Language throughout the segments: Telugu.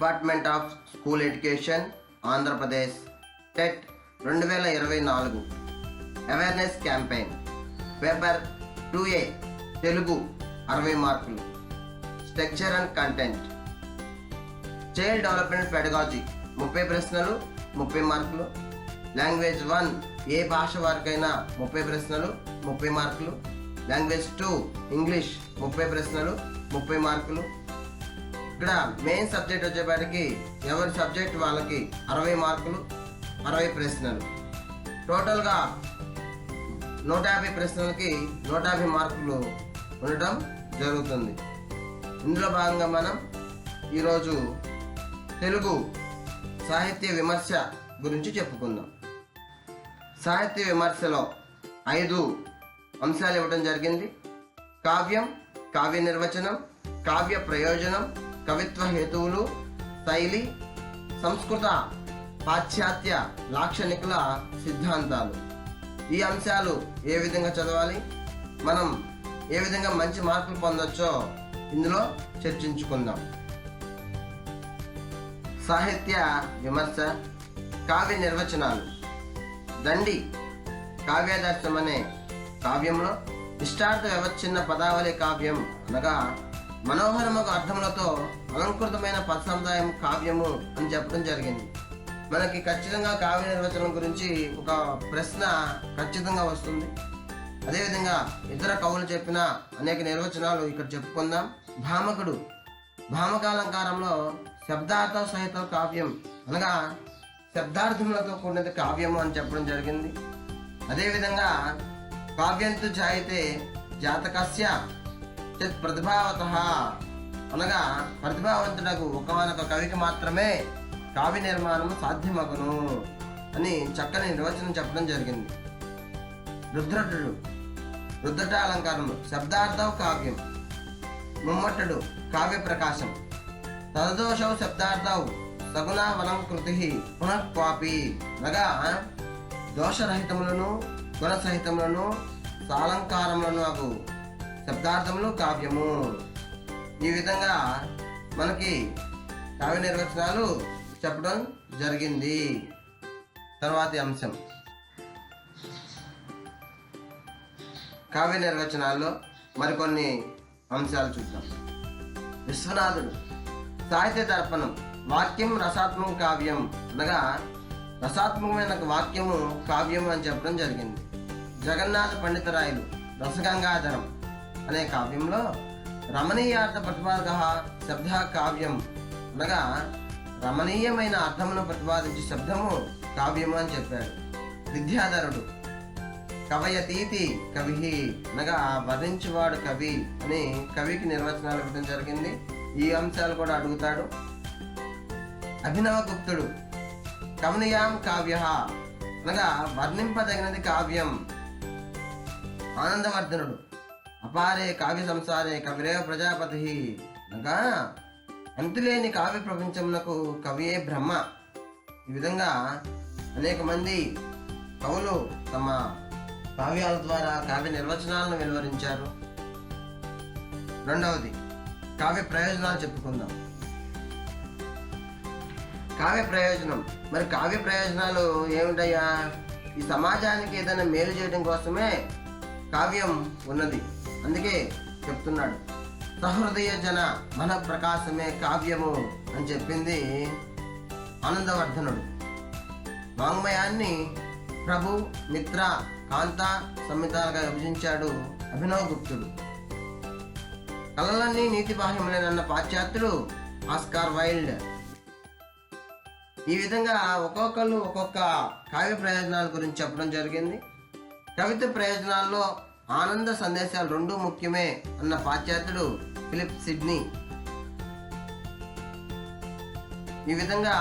Department of school education Andhra Pradesh TET రెండు వేల ఇరవై నాలుగు. Awareness campaign. Paper two A Telugu అరవై మార్కులు. Structure and content. Child development pedagogy ముప్పై ప్రశ్నలు ముప్పై మార్కులు. లాంగ్వేజ్ వన్ ఏ భాష వారికైనా ముప్పై ప్రశ్నలు ముప్పై మార్కులు. లాంగ్వేజ్ టూ ఇంగ్లీష్ ముప్పై ప్రశ్నలు ముప్పై మార్కులు. ఇక్కడ మెయిన్ సబ్జెక్ట్ వచ్చేపాటికి ఎవరి సబ్జెక్ట్ వాళ్ళకి అరవై మార్కులు అరవై ప్రశ్నలు. టోటల్గా నూట యాభై ప్రశ్నలకి నూట యాభై మార్కులు ఉండటం జరుగుతుంది. ఇందులో భాగంగా మనం ఈరోజు తెలుగు సాహిత్య విమర్శ గురించి చెప్పుకుందాం. సాహిత్య విమర్శలో ఐదు అంశాలు ఇవ్వడం జరిగింది. కావ్యం కావ్య నిర్వచనం కావ్య ప్రయోజనం కవిత్వ హేతువులు శైలి సంస్కృత పాశ్చాత్య లాక్షణికుల సిద్ధాంతాలు. ఈ అంశాలు ఏ విధంగా చదవాలి? మనం ఏ విధంగా మంచి మార్కులు పొందొచ్చో ఇందులో చర్చించుకుందాం. సాహిత్య విమర్శ కావ్య నిర్వచనాలు. దండి కావ్యదర్శనం అనే కావ్యంలో ఇష్టార్థ వ్యవచ్ఛిన్న పదావళి కావ్యం అనగా మనోహరముగా అర్థములతో అలంకృతమైన పద కావ్యము అని చెప్పడం జరిగింది. మనకి ఖచ్చితంగా కావ్య నిర్వచనం గురించి ఒక ప్రశ్న ఖచ్చితంగా వస్తుంది. అదేవిధంగా ఇతర కవులు చెప్పిన అనేక నిర్వచనాలు ఇక్కడ చెప్పుకుందాం. భామకుడు భామకాలంకారంలో శబ్దార్థ సహిత కావ్యం అనగా శబ్దార్థములతో కూడినది కావ్యము అని చెప్పడం జరిగింది. అదేవిధంగా కావ్యంతు జాయితే జాతకస్య చిత్ ప్రతిభావత. అనగా ప్రతిభావంతుడకు ఒకనొక కవికి మాత్రమే కావ్య నిర్మాణం సాధ్యమగును అని చక్కని నిర్వచనం చెప్పడం జరిగింది. రుద్రటుడు రుద్రట అలంకారము శబ్దార్థం కావ్యం ముమ్మట్టుడు కావ్య ప్రకాశం తదదోషవు శబ్దార్థౌ సగుణావలంకృతి కృతి క్వాపి అనగా దోషరహితములను గుణసహితములను సాలంకారములను అగు శబ్దార్థములు కావ్యము. ఈ విధంగా మనకి కావ్య నిర్వచనాలు చెప్పడం జరిగింది. తర్వాతి అంశం. కావ్య నిర్వచనాల్లో మరికొన్ని అంశాలు చూద్దాం. విశ్వనాథుడు సాహిత్య దర్పణం వాక్యం రసాత్మక కావ్యం అనగా రసాత్మకమైన వాక్యము కావ్యము అని చెప్పడం జరిగింది. జగన్నాథ పండితరాయలు రసగంగాధరం అనే కావ్యంలో రమణీయార్థ ప్రతిపాదక శబ్ద కావ్యం అనగా రమణీయమైన అర్థమును ప్రతిపాదించే శబ్దము కావ్యము అని చెప్పాడు. విద్యాధరుడు కవయతీతి కవి అనగా వర్ణించువాడు కవి అని కవికి నిర్వచనాలు ఇవ్వడం జరిగింది. ఈ అంశాలు కూడా అడుగుతాడు. అభినవగుప్తుడు కవనీయాం కావ్య అనగా వర్ణింపదగినది కావ్యం. ఆనందవర్ధనుడు అపారే కావ్య సంసారే కవిరేవ ప్రజాపతి. అనగా అంతులేని కావ్య ప్రపంచమునకు కవియే బ్రహ్మ. ఈ విధంగా అనేక మంది కవులు తమ కావ్యాల ద్వారా కావ్య నిర్వచనాలను వెలువరించారు. రెండవది కావ్య ప్రయోజనాలు చెప్పుకుందాం. కావ్య ప్రయోజనం. మరి కావ్య ప్రయోజనాలు ఏమిటయ్యా ఈ సమాజానికి ఏదైనా మేలు చేయడం కోసమే కావ్యం ఉన్నది. అందుకే చెప్తున్నాడు. సహృదయ జన మన ప్రకాశమే కావ్యము అని చెప్పింది ఆనందవర్ధనుడు. వాంగ్మయాన్ని ప్రభు మిత్ర కాంత సంహితాలుగా విభజించాడు అభినవగుప్తుడు కళలన్నీ నీతి బాహ్యములేనన్న పాశ్చాత్యుడు ఆస్కార్ వైల్డ్. ఈ విధంగా ఒక్కొక్కళ్ళు ఒక్కొక్క కావ్య ప్రయోజనాల గురించి చెప్పడం జరిగింది. కవిత ప్రయోజనాల్లో ఆనంద సందేశాలు రెండు ముఖ్యమే అన్న పాశ్చాత్యుడు ఫిలిప్ సిడ్నీ. ఈ విధంగా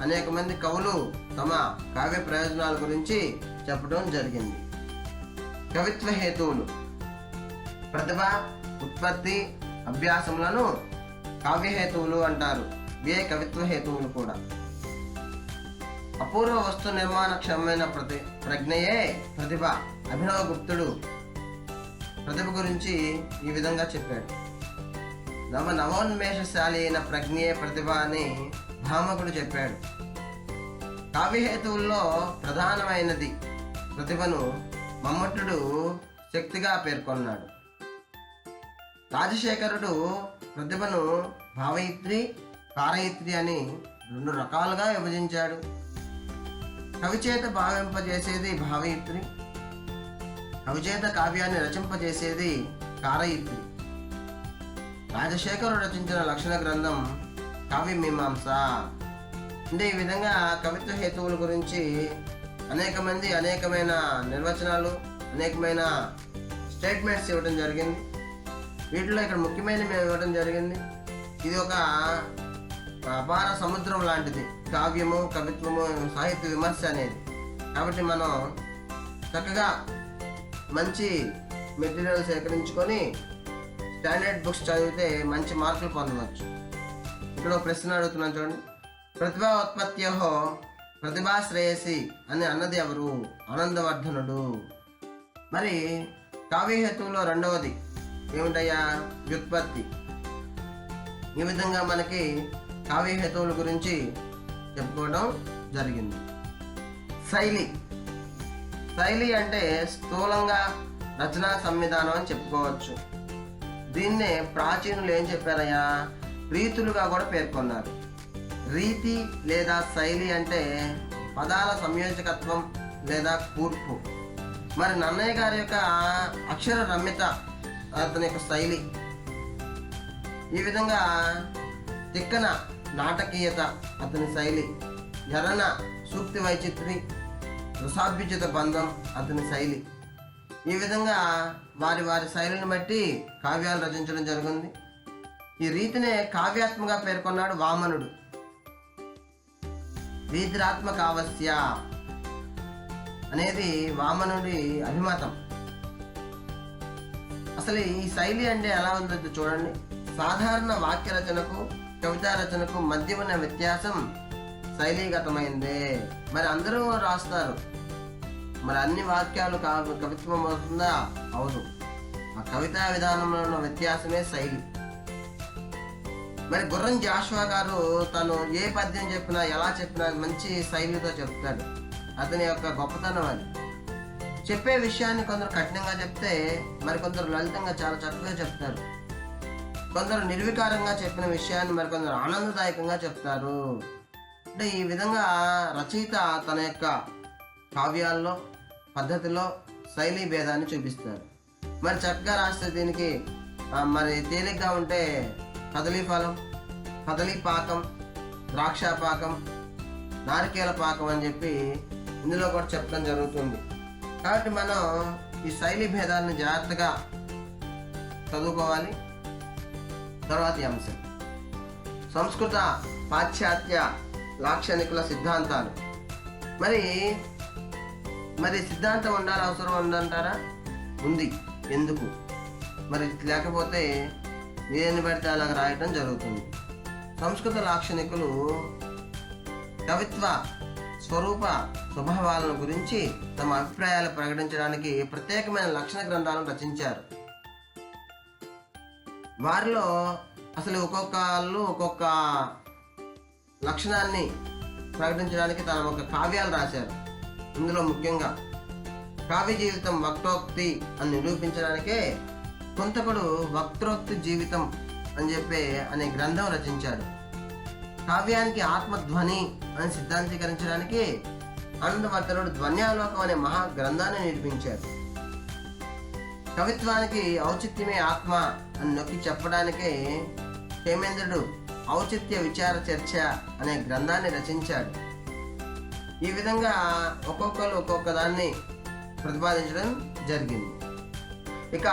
అనేక మంది కవులు తమ కావ్య ప్రయోజనాల గురించి చెప్పడం జరిగింది. కవిత్వ హేతువులు. ప్రతిభ ఉత్పత్తి అభ్యాసములను కావ్యహేతువులు అంటారు. ఇవే కవిత్వ హేతువులు కూడా. అపూర్వ వస్తు నిర్మాణ క్షమమైన ప్రతి ప్రజ్ఞయే ప్రతిభ అభినవ గుప్తుడు ప్రతిభ గురించి ఈ విధంగా చెప్పాడు. నవ నవోన్మేషశాలి అయిన ప్రజ్ఞే ప్రతిభ అని భామకుడు చెప్పాడు. కావ్యహేతువుల్లో ప్రధానమైనది ప్రతిభను మమ్మటుడు శక్తిగా పేర్కొన్నాడు. రాజశేఖరుడు ప్రతిభను భావయిత్రి కారయిత్రి అని రెండు రకాలుగా విభజించాడు. కవిచేత భావింపజేసేది భావయిత్రి కవిచేత కావ్యాన్ని రచింపజేసేది కారయిత్రి. రాజశేఖరుడు రచించిన లక్షణ గ్రంథం కావ్యమీమాంస అంటే ఈ విధంగా కవిత్వ హేతువుల గురించి అనేక మంది అనేకమైన నిర్వచనాలు అనేకమైన స్టేట్మెంట్స్ ఇవ్వడం జరిగింది. వీటిలో ఇక్కడ ముఖ్యమైన మేము ఇవ్వడం జరిగింది. ఇది ఒక అపార సముద్రం లాంటిది. కావ్యము కవిత్వము సాహిత్య విమర్శ అనేది. కాబట్టి మనం చక్కగా మంచి మెటీరియల్ సేకరించుకొని స్టాండర్డ్ బుక్స్ చదివితే మంచి మార్కులు పొందవచ్చు. ఇక్కడ ప్రశ్న అడుగుతున్నాను చూడండి. ప్రతిభా ఉత్పత్తిహో ప్రతిభా శ్రేయసి అని అన్నది ఎవరు? ఆనందవర్ధనుడు. మరి కావ్యహేతువులో రెండవది ఏమిటయ్యా? వ్యుత్పత్తి. ఈ విధంగా మనకి కావ్యహేతువుల గురించి చెప్పుకోవడం జరిగింది. శైలి. శైలి అంటే స్థూలంగా రచనా సంవిధానం అని చెప్పుకోవచ్చు. దీన్నే ప్రాచీనులు ఏం చెప్పారయ్యా? రీతులుగా కూడా పేర్కొన్నారు. రీతి లేదా శైలి అంటే పదాల సంయోజకత్వం లేదా కూర్పు. మరి నన్నయ్య గారి యొక్క అక్షర రమ్యత అతని యొక్క శైలి. ఈ విధంగా తిక్కన నాటకీయత అతని శైలి ఎర్రన సూక్తి వైచిత్రి సుసాభ్యుచిత బంధం అతని శైలి. ఈ విధంగా వారి వారి శైలిని బట్టి కావ్యాలు రచించడం జరిగింది. ఈ రీతినే కావ్యాత్మగా పేర్కొన్నాడు వామనుడు. రీతిరాత్మక కావస్య అనేది వామనుడి అభిమతం. అసలు ఈ శైలి అంటే ఎలా ఉందో చూడండి. సాధారణ వాక్య రచనకు కవితా రచనకు మధ్య ఉన్న వ్యత్యాసం శైలీగతమైంది మరి అందరూ రాస్తారు. మరి అన్ని వాక్యాలు కా- కవిత్వం అవుతుందా అవును. ఆ కవితా విధానంలో ఉన్న వ్యత్యాసమే శైలి. మరి గుర్రం జాషువా గారు తను ఏ పద్యం చెప్పినా ఎలా చెప్పినా మంచి శైలితో చెప్తాడు. అతని యొక్క గొప్పతనం అది. చెప్పే విషయాన్ని కొందరు కఠినంగా చెప్తే మరి కొందరు లలితంగా చాలా చక్కగా చెప్తారు. కొందరు నిర్వికారంగా చెప్పిన విషయాన్ని మరి కొందరు ఆనందదాయకంగా చెప్తారు. అంటే ఈ విధంగా రచయిత తన యొక్క కావ్యాల్లో పద్ధతిలో శైలి భేదాన్ని చూపిస్తారు మరి చక్కగా రాస్తే దీనికి మరి తేలిగ్గా ఉంటే కదలీ ఫలం కదలీ పాకం ద్రాక్ష పాకం నారికేల పాకం అని చెప్పి ఇందులో కూడా చెప్పడం జరుగుతుంది. కాబట్టి మనం ఈ శైలి భేదాలను జాగ్రత్తగా చదువుకోవాలి. తర్వాతి అంశం. సంస్కృత పాశ్చాత్య లాక్షణికుల సిద్ధాంతాలు. మరి మరి సిద్ధాంతం ఉండాలి అవసరం ఉందంటారా? ఉంది. ఎందుకు? మరి లేకపోతే దేని పడితే అలాగ రాయటం జరుగుతుంది. సంస్కృత లాక్షణికులు కవిత్వ స్వరూప స్వభావాలను గురించి తమ అభిప్రాయాలు ప్రకటించడానికి ప్రత్యేకమైన లక్షణ గ్రంథాలను రచించారు. వారిలో అసలు ఒక్కొక్కళ్ళు ఒక్కొక్క లక్షణాన్ని ప్రకటించడానికి తన ఒక కావ్యాలు రాశారు. ఇందులో ముఖ్యంగా కావ్య జీవితం వక్తోక్తి అని నిరూపించడానికే కొంతకుడు వక్తోక్తి జీవితం అని చెప్పే అనే గ్రంథం రచించాడు. కావ్యానికి ఆత్మధ్వని అని సిద్ధాంతీకరించడానికి ఆనందవర్ధనుడు ధ్వన్యాలోకం అనే మహా గ్రంథాన్ని నిర్మించారు కవిత్వానికి ఔచిత్యమే ఆత్మ అని నొక్కి చెప్పడానికే హేమేంద్రుడు ఔచిత్య విచార చర్చ అనే గ్రంథాన్ని రచించాడు. ఈ విధంగా ఒక్కొక్కరు ఒక్కొక్క దాన్ని ప్రతిపాదించడం జరిగింది. ఇక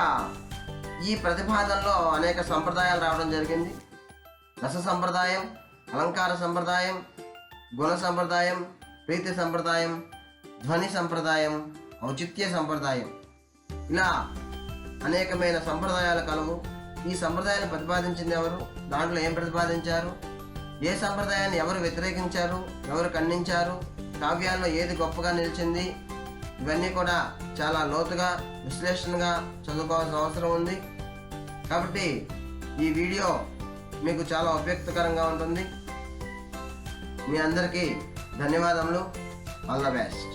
ఈ ప్రతిపాదనలో అనేక సంప్రదాయాలు రావడం జరిగింది. రస సంప్రదాయం అలంకార సంప్రదాయం గుణ సంప్రదాయం ప్రీతి సంప్రదాయం ధ్వని సంప్రదాయం ఔచిత్య సంప్రదాయం ఇలా అనేకమైన సంప్రదాయాలు కలవు. ఈ సంప్రదాయాలు ప్రతిపాదించింది ఎవరు? దాంట్లో ఏం ప్రతిపాదించారు? ఏ సంప్రదాయాన్ని ఎవరు వ్యతిరేకించారు? ఎవరు ఖండించారు? కావ్యాల్లో ఏది గొప్పగా నిలిచింది? ఇవన్నీ కూడా చాలా లోతుగా విశ్లేషణగా చదువుకోవాల్సిన అవసరం ఉంది. కాబట్టి ఈ వీడియో మీకు చాలా ఉపయుక్తకరంగా ఉంటుంది. మీ అందరికీ ధన్యవాదములు. All the best